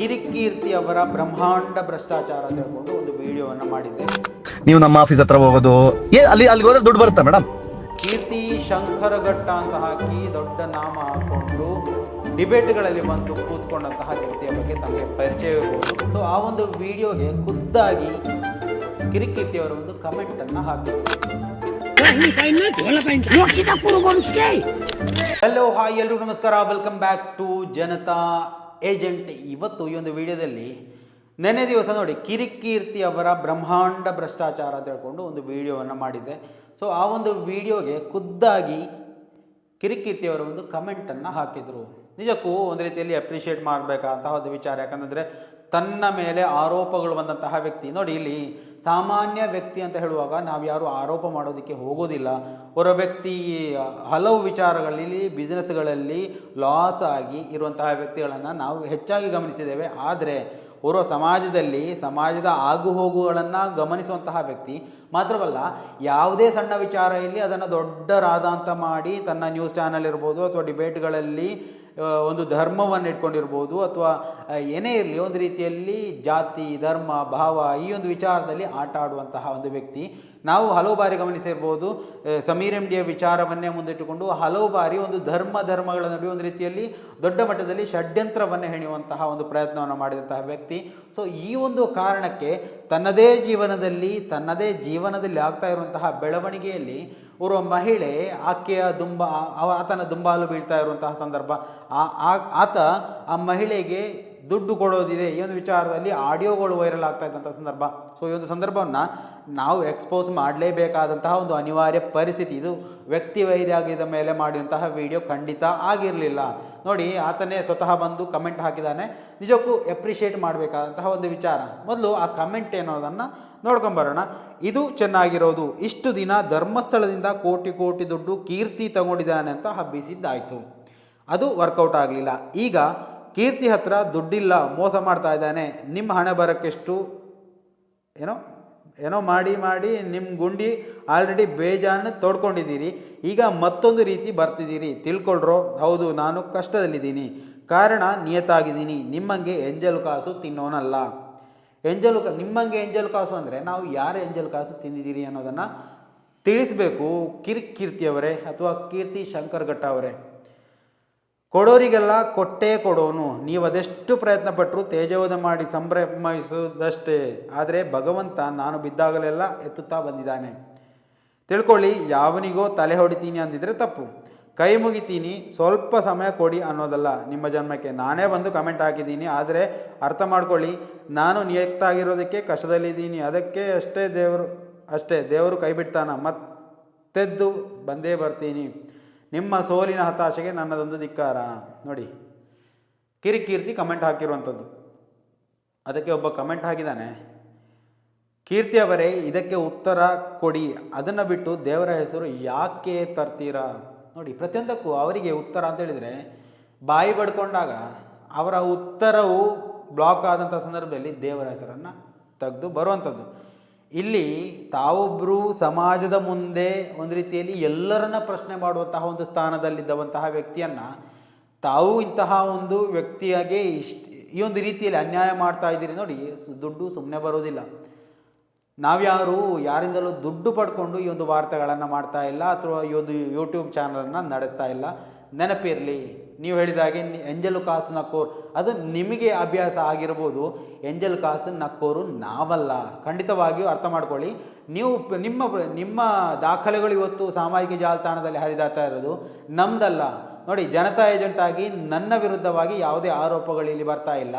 ಕಿರಿಕೀರ್ತಿ ಅವರ ಬ್ರಹ್ಮಾಂಡ ಭ್ರಷ್ಟಾಚಾರ ಅಂತ ಹೇಳ್ಕೊಂಡು ಒಂದು ವಿಡಿಯೋವನ್ನು ಮಾಡಿದ್ದೆ. ನೀವು ನಮ್ಮ ಆಫೀಸ್ ಹತ್ರ ಹೋಗೋದು. ಏ ಅಲ್ಲಿ ಅಲ್ಲಿ ಹೋದ್ರೆ ದುಡ್ಡು ಬರುತ್ತಾ ಮೇಡಮ್? ಕೀರ್ತಿ ಶಂಕರಘಟ್ಟ ಅಂತ ಹಾಕಿ ದೊಡ್ಡ ನಾಮ ಹಾಕೊಂಡು ಡಿಬೇಟ್ಗಳಲ್ಲಿ ಬಂದು ಕೂತ್ಕೊಂಡಂತಹ ವ್ಯಕ್ತಿಯ ಬಗ್ಗೆ ತಮಗೆ ಪರಿಚಯ ಸೊ ಆ ಒಂದು ವಿಡಿಯೋಗೆ ಖುದ್ದಾಗಿ ಕಿರಿಕೀರ್ತಿ ಅವರ ಒಂದು ಕಮೆಂಟನ್ನು ಹಾಕಿದ್ರು ಹಲೋ ಹಾಯ್ ಎಲ್ರಿಗೂ ನಮಸ್ಕಾರ. Welcome back to Janata agent ಇವತ್ತು ಈ ಒಂದು ವಿಡಿಯೋದಲ್ಲಿ ನೆನೆ ದಿವಸ ನೋಡಿ ಕಿರಿಕೀರ್ತಿ ಅವರ ಬ್ರಹ್ಮಾಂಡ ಭ್ರಷ್ಟಾಚಾರ ಅಂತ ಹೇಳ್ಕೊಂಡು ಒಂದು ವಿಡಿಯೋವನ್ನು ಮಾಡಿದ್ದೆ. ಸೊ ಆ ಒಂದು ವಿಡಿಯೋಗೆ ಖುದ್ದಾಗಿ ಕಿರಿಕೀರ್ತಿ ಅವರ ಒಂದು ಕಮೆಂಟನ್ನು ಹಾಕಿದರು. ನಿಜಕ್ಕೂ ಒಂದು ರೀತಿಯಲ್ಲಿ ಅಪ್ರಿಷಿಯೇಟ್ ಮಾಡಬೇಕಾದಂತಹ ಒಂದು ವಿಚಾರ. ಯಾಕಂದರೆ ತನ್ನ ಮೇಲೆ ಆರೋಪಗಳು ಬಂದಂತಹ ವ್ಯಕ್ತಿ. ನೋಡಿ ಇಲ್ಲಿ ಸಾಮಾನ್ಯ ವ್ಯಕ್ತಿ ಅಂತ ಹೇಳುವಾಗ ನಾವು ಯಾರು ಆರೋಪ ಮಾಡೋದಕ್ಕೆ ಹೋಗೋದಿಲ್ಲ. ಅವರ ವ್ಯಕ್ತಿ ಹಲವು ವಿಚಾರಗಳಲ್ಲಿ ಬಿಸ್ನೆಸ್ಗಳಲ್ಲಿ ಲಾಸ್ ಆಗಿ ಇರುವಂತಹ ವ್ಯಕ್ತಿಗಳನ್ನು ನಾವು ಹೆಚ್ಚಾಗಿ ಗಮನಿಸಿದ್ದೇವೆ. ಆದರೆ ಓರ್ವ ಸಮಾಜದಲ್ಲಿ, ಸಮಾಜದ ಆಗುಹೋಗುಗಳನ್ನು ಗಮನಿಸುವಂತಹ ವ್ಯಕ್ತಿ ಮಾತ್ರವಲ್ಲ, ಯಾವುದೇ ಸಣ್ಣ ವಿಚಾರ ಇಲ್ಲಿ ಅದನ್ನು ದೊಡ್ಡ ರಾದಾಂತ ಮಾಡಿ ತನ್ನ ನ್ಯೂಸ್ ಚಾನಲ್ ಇರ್ಬೋದು ಅಥವಾ ಡಿಬೇಟ್ಗಳಲ್ಲಿ ಒಂದು ಧರ್ಮವನ್ನು ಇಟ್ಕೊಂಡಿರ್ಬೋದು ಅಥವಾ ಏನೇ ಇರಲಿ, ಒಂದು ರೀತಿಯಲ್ಲಿ ಜಾತಿ, ಧರ್ಮ, ಭಾವ, ಈ ಒಂದು ವಿಚಾರದಲ್ಲಿ ಆಟ ಆಡುವಂತಹ ಒಂದು ವ್ಯಕ್ತಿ. ನಾವು ಹಲವು ಬಾರಿ ಗಮನಿಸಿರ್ಬೋದು ಸಮೀರ್ ಎಂ ಡಿಯ ವಿಚಾರವನ್ನೇ ಮುಂದಿಟ್ಟುಕೊಂಡು ಹಲವು ಬಾರಿ ಒಂದು ಧರ್ಮ, ಧರ್ಮಗಳ ನಡುವೆ ಒಂದು ರೀತಿಯಲ್ಲಿ ದೊಡ್ಡ ಮಟ್ಟದಲ್ಲಿ ಷಡ್ಯಂತ್ರವನ್ನು ಹೆಣೆಯುವಂತಹ ಒಂದು ಪ್ರಯತ್ನವನ್ನು ಮಾಡಿದಂತಹ ವ್ಯಕ್ತಿ. ಸೊ ಈ ಒಂದು ಕಾರಣಕ್ಕೆ ತನ್ನದೇ ಜೀವನದಲ್ಲಿ ತನ್ನದೇ ಜೀವನದಲ್ಲಿ ಆಗ್ತಾ ಇರುವಂತಹ ಬೆಳವಣಿಗೆಯಲ್ಲಿ ಓರ್ವ ಮಹಿಳೆ ಆಕೆಯ ದುಂಬ ಆತನ ದುಂಬಾಲು ಬೀಳ್ತಾ ಇರುವಂತಹ ಸಂದರ್ಭ. ಆ- ಆತ ಆ ಮಹಿಳೆಗೆ ದುಡ್ಡು ಕೊಡೋದಿದೆ. ಈ ಒಂದು ವಿಚಾರದಲ್ಲಿ ಆಡಿಯೋಗಳು ವೈರಲ್ ಆಗ್ತಾ ಸಂದರ್ಭ. ಸೊ ಈ ಒಂದು ಸಂದರ್ಭವನ್ನು ನಾವು ಎಕ್ಸ್ಪೋಸ್ ಮಾಡಲೇಬೇಕಾದಂತಹ ಒಂದು ಅನಿವಾರ್ಯ ಪರಿಸ್ಥಿತಿ ಇದು. ವ್ಯಕ್ತಿ ವೈರಾಗ್ಯದ ಮೇಲೆ ಮಾಡಿದಂತಹ ವಿಡಿಯೋ ಖಂಡಿತ ಆಗಿರಲಿಲ್ಲ. ನೋಡಿ, ಆತನೇ ಸ್ವತಃ ಬಂದು ಕಮೆಂಟ್ ಹಾಕಿದ್ದಾನೆ ನಿಜಕ್ಕೂ ಎಪ್ರಿಷಿಯೇಟ್ ಮಾಡಬೇಕಾದಂತಹ ಒಂದು ವಿಚಾರ. ಮೊದಲು ಆ ಕಮೆಂಟ್ ಏನೋದನ್ನು ನೋಡ್ಕೊಂಬರೋಣ ಇದು ಚೆನ್ನಾಗಿರೋದು. ಇಷ್ಟು ದಿನ ಧರ್ಮಸ್ಥಳದಿಂದ ಕೋಟಿ ಕೋಟಿ ದುಡ್ಡು ಕೀರ್ತಿ ತಗೊಂಡಿದ್ದಾನೆ ಅಂತ ಹಬ್ಬಿಸಿದ್ದಾಯಿತು. ಅದು ವರ್ಕೌಟ್ ಆಗಲಿಲ್ಲ. ಈಗ ಕೀರ್ತಿ ಹತ್ರ ದುಡ್ಡಿಲ್ಲ, ಮೋಸ ಮಾಡ್ತಾ ಇದ್ದಾನೆ ನಿಮ್ಮ ಹಣ ಬರೋಕ್ಕೆಷ್ಟು? ಏನೋ ಏನೋ ಮಾಡಿ ಮಾಡಿ ನಿಮ್ಮ ಗುಂಡಿ ಆಲ್ರೆಡಿ ಬೇಜಾನ ತೋಡ್ಕೊಂಡಿದ್ದೀರಿ. ಈಗ ಮತ್ತೊಂದು ರೀತಿ ಬರ್ತಿದ್ದೀರಿ. ತಿಳ್ಕೊಳ್ರೋ, ಹೌದು, ನಾನು ಕಷ್ಟದಲ್ಲಿದ್ದೀನಿ. ಕಾರಣ ನಿಯತಾಗಿದ್ದೀನಿ ನಿಮ್ಮಂಗೆ ಎಂಜಲು ಕಾಸು ತಿನ್ನೋನಲ್ಲ. ಎಂಜಲು, ನಿಮ್ಮಂಗೆ ಎಂಜಲು ಕಾಸು ಅಂದರೆ ನಾವು ಯಾರು ಎಂಜಲು ಕಾಸು ತಿಂದಿದ್ದೀರಿ ಅನ್ನೋದನ್ನು ತಿಳಿಸಬೇಕು. ಕಿರಿಕ್ ಕೀರ್ತಿಯವರೇ ಅಥವಾ ಕೀರ್ತಿ ಶಂಕರ್ಘಟ್ಟ ಅವರೇ. ಕೊಡೋರಿಗೆಲ್ಲ ಕೊಟ್ಟೇ ಕೊಡೋನು. ನೀವು ಅದೆಷ್ಟು ಪ್ರಯತ್ನ ಪಟ್ಟರು ತೇಜೋವಧ ಮಾಡಿ ಸಂಭ್ರಮಿಸುವುದಷ್ಟೇ. ಆದರೆ ಭಗವಂತ ನಾನು ಬಿದ್ದಾಗಲೆಲ್ಲ ಎತ್ತುತ್ತಾ ಬಂದಿದ್ದಾನೆ. ತಿಳ್ಕೊಳ್ಳಿ, ಯಾವನಿಗೋ ತಲೆ ಹೊಡಿತೀನಿ ಅಂದಿದ್ರೆ ತಪ್ಪು. ಕೈ ಮುಗಿತೀನಿ, ಸ್ವಲ್ಪ ಸಮಯ ಕೊಡಿ ಅನ್ನೋದಲ್ಲ. ನಿಮ್ಮ ಜನ್ಮಕ್ಕೆ ನಾನೇ ಬಂದು ಕಮೆಂಟ್ ಹಾಕಿದ್ದೀನಿ. ಆದರೆ ಅರ್ಥ ಮಾಡ್ಕೊಳ್ಳಿ, ನಾನು ನಿಯಕ್ತಾಗಿರೋದಕ್ಕೆ ಕಷ್ಟದಲ್ಲಿದ್ದೀನಿ. ಅದಕ್ಕೆ ಅಷ್ಟೇ ದೇವರು ಅಷ್ಟೇ ದೇವರು ಕೈ ಬಿಡ್ತಾನ ಮತ್ತೆದ್ದು ಬಂದೇ ಬರ್ತೀನಿ. ನಿಮ್ಮ ಸೋಲಿನ ಹತಾಶೆಗೆ ನನ್ನದೊಂದು ಧಿಕ್ಕಾರ. ನೋಡಿ, ಕಿರಿಕೀರ್ತಿ ಕಮೆಂಟ್ ಹಾಕಿರುವಂಥದ್ದು. ಅದಕ್ಕೆ ಒಬ್ಬ ಕಮೆಂಟ್ ಹಾಕಿದ್ದಾನೆ, ಕೀರ್ತಿ ಅವರೇ, ಇದಕ್ಕೆ ಉತ್ತರ ಕೊಡಿ. ಅದನ್ನು ಬಿಟ್ಟು ದೇವರ ಹೆಸರು ಯಾಕೆ ತರ್ತೀರಾ? ನೋಡಿ, ಪ್ರತಿಯೊಂದಕ್ಕೂ ಅವರಿಗೆ ಉತ್ತರ ಅಂತ ಹೇಳಿದರೆ, ಬಾಯಿ ಬಡ್ಕೊಂಡಾಗ ಅವರ ಉತ್ತರವು ಬ್ಲಾಕ್ ಆದಂಥ ಸಂದರ್ಭದಲ್ಲಿ ದೇವರ ಹೆಸರನ್ನು ತೆಗೆದು ಬರುವಂಥದ್ದು. ಇಲ್ಲಿ ತಾವೊಬ್ಬರು ಸಮಾಜದ ಮುಂದೆ ಒಂದು ರೀತಿಯಲ್ಲಿ ಎಲ್ಲರನ್ನ ಪ್ರಶ್ನೆ ಮಾಡುವಂತಹ ಒಂದು ಸ್ಥಾನದಲ್ಲಿದ್ದವಂತಹ ವ್ಯಕ್ತಿಯನ್ನು ತಾವು ಇಂತಹ ಒಂದು ವ್ಯಕ್ತಿಯಾಗೆ ಇಷ್ಟ ಈ ಒಂದು ರೀತಿಯಲ್ಲಿ ಅನ್ಯಾಯ ಮಾಡ್ತಾ ಇದ್ದೀರಿ ನೋಡಿ ದುಡ್ಡು ಸುಮ್ಮನೆ ಬರೋದಿಲ್ಲ. ನಾವ್ಯಾರು ಯಾರಿಂದಲೂ ದುಡ್ಡು ಪಡ್ಕೊಂಡು ಈ ಒಂದು ವಾರ್ತೆಗಳನ್ನು ಮಾಡ್ತಾ ಇಲ್ಲ, ಅಥವಾ ಈ ಒಂದು ಯೂಟ್ಯೂಬ್ ಚಾನಲನ್ನು ನಡೆಸ್ತಾ ಇಲ್ಲ. ನೆನಪಿರಲಿ ನೀವು ಹೇಳಿದ ಹಾಗೆ ಎಂಜಲ್ ಕಾಸು ನಕ್ಕೋರು. ಅದು ನಿಮಗೆ ಅಭ್ಯಾಸ ಆಗಿರ್ಬೋದು. ಎಂಜಲ್ ಕಾಸು ನಕ್ಕೋರು ನಾವಲ್ಲ. ಖಂಡಿತವಾಗಿಯೂ ಅರ್ಥ ಮಾಡ್ಕೊಳ್ಳಿ. ನೀವು ನಿಮ್ಮ ನಿಮ್ಮ ದಾಖಲೆಗಳು ಇವತ್ತು ಸಾಮಾಜಿಕ ಜಾಲತಾಣದಲ್ಲಿ ಹರಿದಾಡ್ತಾ ಇರೋದು ನಮ್ದಲ್ಲ. ನೋಡಿ, ಜನತಾ ಏಜೆಂಟ್ ಆಗಿ ನನ್ನ ವಿರುದ್ಧವಾಗಿ ಯಾವುದೇ ಆರೋಪಗಳು ಇಲ್ಲಿ ಬರ್ತಾ ಇಲ್ಲ.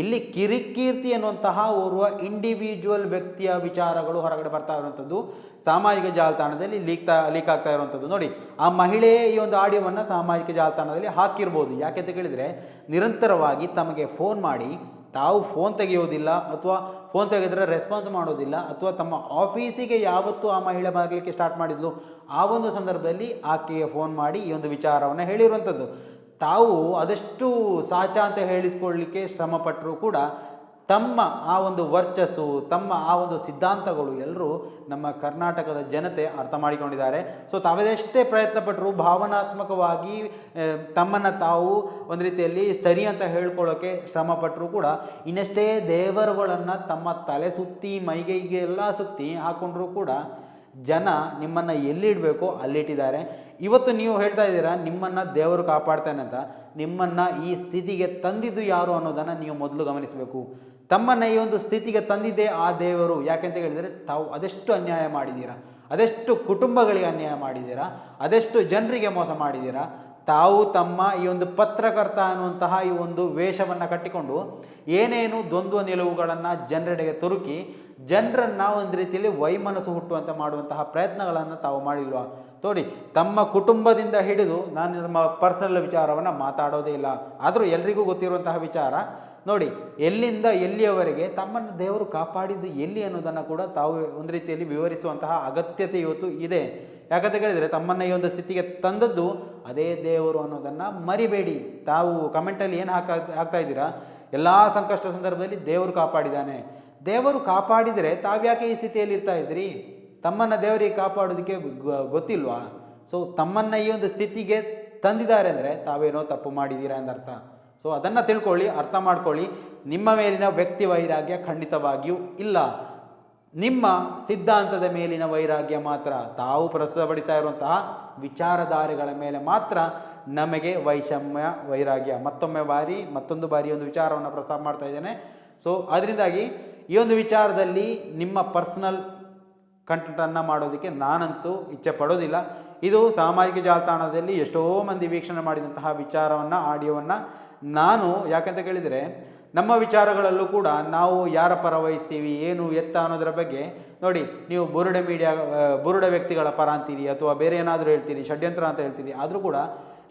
ಇಲ್ಲಿ ಕಿರಿಕೀರ್ತಿ ಅನ್ನುವಂತಹ ಓರ್ವ ಇಂಡಿವಿಜುವಲ್ ವ್ಯಕ್ತಿಯ ವಿಚಾರಗಳು ಹೊರಗಡೆ ಬರ್ತಾ ಇರುವಂಥದ್ದು, ಸಾಮಾಜಿಕ ಜಾಲತಾಣದಲ್ಲಿ ಲೀಕ್ ಲೀಕ್ ಆಗ್ತಾ ಇರುವಂಥದ್ದು. ನೋಡಿ, ಆ ಮಹಿಳೆ ಈ ಒಂದು ಆಡಿಯೋವನ್ನು ಸಾಮಾಜಿಕ ಜಾಲತಾಣದಲ್ಲಿ ಹಾಕಿರ್ಬೋದು. ಯಾಕೆ ಅಂತ ಕೇಳಿದರೆ, ನಿರಂತರವಾಗಿ ತಮಗೆ ಫೋನ್ ಮಾಡಿ ತಾವು ಫೋನ್ ತೆಗೆಯೋದಿಲ್ಲ ಅಥವಾ ಫೋನ್ ತೆಗೆದ್ರೆ ರೆಸ್ಪಾನ್ಸ್ ಮಾಡೋದಿಲ್ಲ ಅಥವಾ ತಮ್ಮ ಆಫೀಸಿಗೆ ಯಾವತ್ತು ಆ ಮಹಿಳೆ ಬರಲಿಕ್ಕೆ ಸ್ಟಾರ್ಟ್ ಮಾಡಿದ್ಲು, ಆ ಒಂದು ಸಂದರ್ಭದಲ್ಲಿ ಆಕೆಗೆ ಫೋನ್ ಮಾಡಿ ಈ ಒಂದು ವಿಚಾರವನ್ನು ಹೇಳಿರುವಂಥದ್ದು ತಾವು ಅದಷ್ಟು ಸಾಚ ಅಂತ ಹೇಳಿಸ್ಕೊಳ್ಳಿಕ್ಕೆ ಶ್ರಮಪಟ್ಟರೂ ಕೂಡ ತಮ್ಮ ಆ ಒಂದು ವರ್ಚಸ್ಸು, ತಮ್ಮ ಆ ಒಂದು ಸಿದ್ಧಾಂತಗಳು ಎಲ್ಲರೂ ನಮ್ಮ ಕರ್ನಾಟಕದ ಜನತೆ ಅರ್ಥ ಮಾಡಿಕೊಂಡಿದ್ದಾರೆ. ಸೊ ತಾವದೆಷ್ಟೇ ಪ್ರಯತ್ನ ಪಟ್ಟರು ಭಾವನಾತ್ಮಕವಾಗಿ ತಮ್ಮನ್ನು ತಾವು ಒಂದು ರೀತಿಯಲ್ಲಿ ಸರಿ ಅಂತ ಹೇಳ್ಕೊಳ್ಳೋಕ್ಕೆ ಶ್ರಮ ಪಟ್ಟರು ಕೂಡ ಇನ್ನಷ್ಟೇ ದೇವರುಗಳನ್ನು ತಮ್ಮ ತಲೆ ಸುತ್ತಿ ಮೈಗೈಗೆ ಎಲ್ಲ ಸುತ್ತಿ ಹಾಕೊಂಡ್ರೂ ಕೂಡ ಜನ ನಿಮ್ಮನ್ನು ಎಲ್ಲಿಡಬೇಕೋ ಅಲ್ಲಿಟ್ಟಿದ್ದಾರೆ. ಇವತ್ತು ನೀವು ಹೇಳ್ತಾ ಇದ್ದೀರಾ, ನಿಮ್ಮನ್ನು ದೇವರು ಕಾಪಾಡ್ತಾನೆ ಅಂತ. ನಿಮ್ಮನ್ನು ಈ ಸ್ಥಿತಿಗೆ ತಂದಿದ್ದು ಯಾರು ಅನ್ನೋದನ್ನು ನೀವು ಮೊದಲು ಗಮನಿಸಬೇಕು. ತಮ್ಮನ್ನು ಈ ಒಂದು ಸ್ಥಿತಿಗೆ ತಂದಿದೆ ಆ ದೇವರು ಯಾಕೆಂತ ಹೇಳಿದರೆ ತಾವು ಅದೆಷ್ಟು ಅನ್ಯಾಯ ಮಾಡಿದ್ದೀರಾ? ಅದೆಷ್ಟು ಕುಟುಂಬಗಳಿಗೆ ಅನ್ಯಾಯ ಮಾಡಿದ್ದೀರಾ? ಅದೆಷ್ಟು ಜನರಿಗೆ ಮೋಸ ಮಾಡಿದ್ದೀರಾ? ತಾವು ತಮ್ಮ ಈ ಒಂದು ಪತ್ರಕರ್ತ ಅನ್ನುವಂತಹ ಈ ಒಂದು ವೇಷವನ್ನು ಕಟ್ಟಿಕೊಂಡು ಏನೇನು ದ್ವಂದ್ವ ನಿಲುವುಗಳನ್ನು ಜನರೆಡೆಗೆ ತುರುಕಿ ಜನರನ್ನು ಒಂದು ರೀತಿಯಲ್ಲಿ ವೈಮನಸ್ಸು ಹುಟ್ಟುವಂತೆ ಮಾಡುವಂತಹ ಪ್ರಯತ್ನಗಳನ್ನು ತಾವು ಮಾಡಿಲ್ವಾ? ನೋಡಿ ತಮ್ಮ ಕುಟುಂಬದಿಂದ ಹಿಡಿದು ನಾನು ನಮ್ಮ ಪರ್ಸನಲ್ ವಿಚಾರವನ್ನು ಮಾತಾಡೋದೇ ಇಲ್ಲ. ಆದರೂ ಎಲ್ರಿಗೂ ಗೊತ್ತಿರುವಂತಹ ವಿಚಾರ, ನೋಡಿ, ಎಲ್ಲಿಂದ ಎಲ್ಲಿಯವರೆಗೆ ತಮ್ಮನ್ನು ದೇವರು ಕಾಪಾಡಿದ್ದು ಎಲ್ಲಿ ಅನ್ನೋದನ್ನು ಕೂಡ ತಾವು ಒಂದು ರೀತಿಯಲ್ಲಿ ವಿವರಿಸುವಂತಹ ಅಗತ್ಯತೆ ಇವತ್ತು ಇದೆ. ಯಾಕಂತ ಕೇಳಿದರೆ ತಮ್ಮನ್ನು ಈ ಒಂದು ಸ್ಥಿತಿಗೆ ತಂದದ್ದು ಅದೇ ದೇವರು ಅನ್ನೋದನ್ನು ಮರಿಬೇಡಿ. ತಾವು ಕಮೆಂಟಲ್ಲಿ ಏನು ಹಾಕ, ಹಾಕ್ತಾ ಇದ್ದೀರಾ? ಎಲ್ಲ ಸಂಕಷ್ಟ ಸಂದರ್ಭದಲ್ಲಿ ದೇವರು ಕಾಪಾಡಿದ್ದಾನೆ. ದೇವರು ಕಾಪಾಡಿದರೆ ತಾವ್ಯಾಕೆ ಈ ಸ್ಥಿತಿಯಲ್ಲಿ ಇರ್ತಾ ಇದ್ರಿ ತಮ್ಮನ್ನು ದೇವರಿಗೆ ಕಾಪಾಡೋದಕ್ಕೆ ಗೊತ್ತಿಲ್ವಾ? ಸೊ ತಮ್ಮನ್ನು ಈ ಒಂದು ಸ್ಥಿತಿಗೆ ತಂದಿದ್ದಾರೆ ಅಂದರೆ ತಾವೇನೋ ತಪ್ಪು ಮಾಡಿದ್ದೀರಾ ಎಂದರ್ಥ. ಸೊ ಅದನ್ನು ತಿಳ್ಕೊಳ್ಳಿ, ಅರ್ಥ ಮಾಡ್ಕೊಳ್ಳಿ. ನಿಮ್ಮ ಮೇಲಿನ ವ್ಯಕ್ತಿ ವೈರಾಗ್ಯ ಖಂಡಿತವಾಗಿಯೂ ಇಲ್ಲ. ನಿಮ್ಮ ಸಿದ್ಧಾಂತದ ಮೇಲಿನ ವೈರಾಗ್ಯ ಮಾತ್ರ, ತಾವು ಪ್ರಸ್ತುತಪಡಿಸ್ತಾ ಇರುವಂತಹ ವಿಚಾರಧಾರೆಗಳ ಮೇಲೆ ಮಾತ್ರ ನಮಗೆ ವೈಷಮ್ಯ, ವೈರಾಗ್ಯ. ಮತ್ತೊಮ್ಮೆ ಬಾರಿ, ಮತ್ತೊಂದು ಬಾರಿ ಒಂದು ವಿಚಾರವನ್ನು ಪ್ರಸ್ತಾಪ ಮಾಡ್ತಾ ಇದ್ದೇನೆ. ಸೊ ಅದರಿಂದಾಗಿ ಈ ಒಂದು ವಿಚಾರದಲ್ಲಿ ನಿಮ್ಮ ಪರ್ಸನಲ್ ಕಂಟೆಂಟನ್ನು ಮಾಡೋದಕ್ಕೆ ನಾನಂತೂ ಇಚ್ಛೆ ಪಡೋದಿಲ್ಲ ಇದು ಸಾಮಾಜಿಕ ಜಾಲತಾಣದಲ್ಲಿ ಎಷ್ಟೋ ಮಂದಿ ವೀಕ್ಷಣೆ ಮಾಡಿದಂತಹ ವಿಚಾರವನ್ನು, ಆಡಿಯೋವನ್ನು ನಾನು ಯಾಕಂತ ಕೇಳಿದರೆ ನಮ್ಮ ವಿಚಾರಗಳಲ್ಲೂ ಕೂಡ ನಾವು ಯಾರ ಪರ ವಹಿಸ್ತೀವಿ, ಏನು ಎತ್ತ ಅನ್ನೋದರ ಬಗ್ಗೆ ನೋಡಿ, ನೀವು ಬುರುಡೆ ಮೀಡಿಯಾ ಬುರುಡೆ ವ್ಯಕ್ತಿಗಳ ಪರ ಅಂತೀರಿ ಅಥವಾ ಬೇರೆ ಏನಾದರೂ ಹೇಳ್ತೀರಿ, ಷಡ್ಯಂತ್ರ ಅಂತ ಹೇಳ್ತೀರಿ, ಆದರೂ ಕೂಡ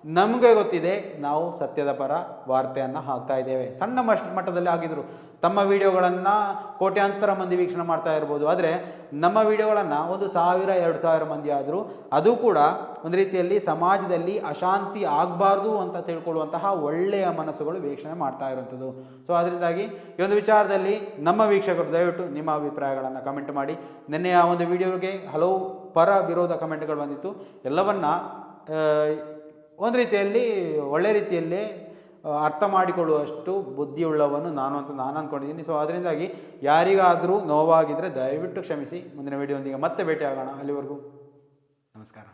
ನಮಗೆ ಗೊತ್ತಿದೆ, ನಾವು ಸತ್ಯದ ಪರ ವಾರ್ತೆಯನ್ನು ಹಾಕ್ತಾ ಇದ್ದೇವೆ. ಸಣ್ಣ ಮಶ್ ಮಟ್ಟದಲ್ಲಿ ಆಗಿದ್ರು. ತಮ್ಮ ವಿಡಿಯೋಗಳನ್ನು ಕೋಟ್ಯಾಂತರ ಮಂದಿ ವೀಕ್ಷಣೆ ಮಾಡ್ತಾ ಇರ್ಬೋದು. ಆದರೆ, ನಮ್ಮ ವಿಡಿಯೋಗಳನ್ನು ಒಂದು ಸಾವಿರ, ಎರಡು ಸಾವಿರ ಮಂದಿ ಆದರೂ, ಅದು ಕೂಡ ಒಂದು ರೀತಿಯಲ್ಲಿ ಸಮಾಜದಲ್ಲಿ ಅಶಾಂತಿ ಆಗಬಾರ್ದು ಅಂತ ತಿಳ್ಕೊಳ್ಳುವಂತಹ ಒಳ್ಳೆಯ ಮನಸ್ಸುಗಳು ವೀಕ್ಷಣೆ ಮಾಡ್ತಾ ಇರುವಂಥದ್ದು. ಸೊ ಅದರಿಂದಾಗಿ ಈ ಒಂದು ವಿಚಾರದಲ್ಲಿ ನಮ್ಮ ವೀಕ್ಷಕರು, ದಯವಿಟ್ಟು ನಿಮ್ಮ ಅಭಿಪ್ರಾಯಗಳನ್ನು ಕಮೆಂಟ್ ಮಾಡಿ. ನಿನ್ನೆ ಆ ಒಂದು ವಿಡಿಯೋಗೆ ಹಲವು ಪರ ವಿರೋಧ ಕಮೆಂಟ್ಗಳು ಬಂದಿತ್ತು. ಎಲ್ಲವನ್ನ ಒಂದು ರೀತಿಯಲ್ಲಿ, ಒಳ್ಳೆ ರೀತಿಯಲ್ಲಿ ಅರ್ಥ ಮಾಡಿಕೊಳ್ಳುವಷ್ಟು ಬುದ್ಧಿಯುಳ್ಳವನು ನಾನು ಅಂತ ನಾನು ಅಂದ್ಕೊಂಡಿದ್ದೀನಿ ಸೊ ಅದರಿಂದಾಗಿ ಯಾರಿಗಾದರೂ ನೋವಾಗಿದ್ದರೆ ದಯವಿಟ್ಟು ಕ್ಷಮಿಸಿ. ಮುಂದಿನ ವಿಡಿಯೋದೊಂದಿಗೆ ಮತ್ತೆ ಭೇಟಿ ಆಗೋಣ ಅಲ್ಲಿವರೆಗೂ ನಮಸ್ಕಾರ.